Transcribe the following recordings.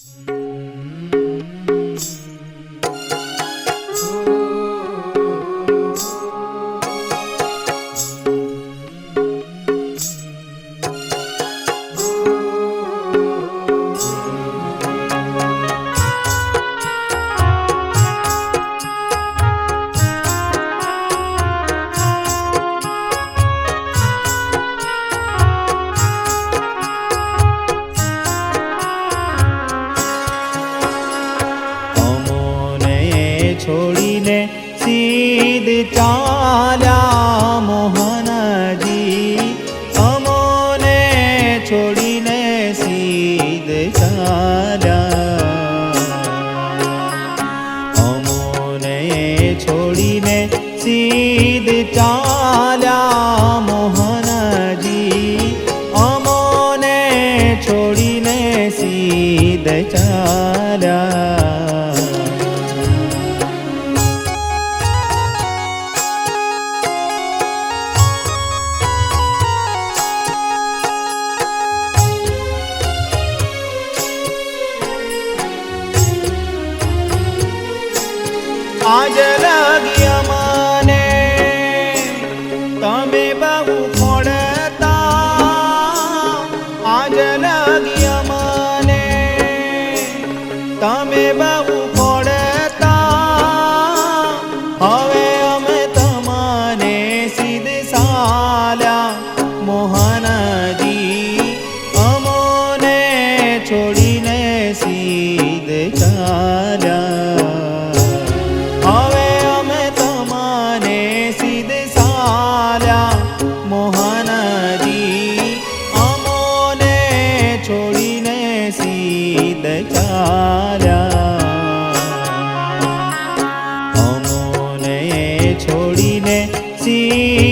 Mm-hmm. 做你那 અમે બહુ ખોડતા આજ લાગી અમને તમે બહુ ખોડતા હવે અમે તમને સીધ સાલા મોહનજી અમોને છોડી বাঁচি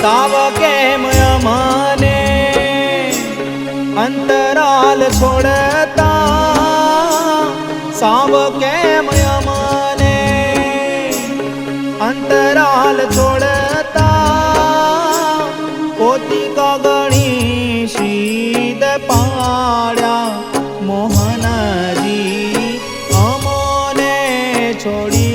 સાવ કેમ અમાને અંતરાલ છોડતા સાવ કે ચાલ છોડતા પોતી ગણી શીદ પાડ્યા મોહનજી અમોને છોડી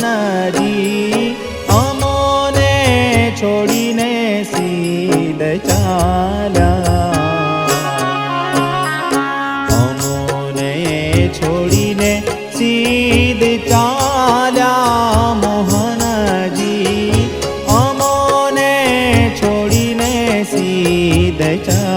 નાનાજી અમોને છોડીને સીધ ચાલ્યા. અમોને છોડીને સીધ ચાલ્યા મોહનજી અમોને છોડીને સીધ ચાલ્યા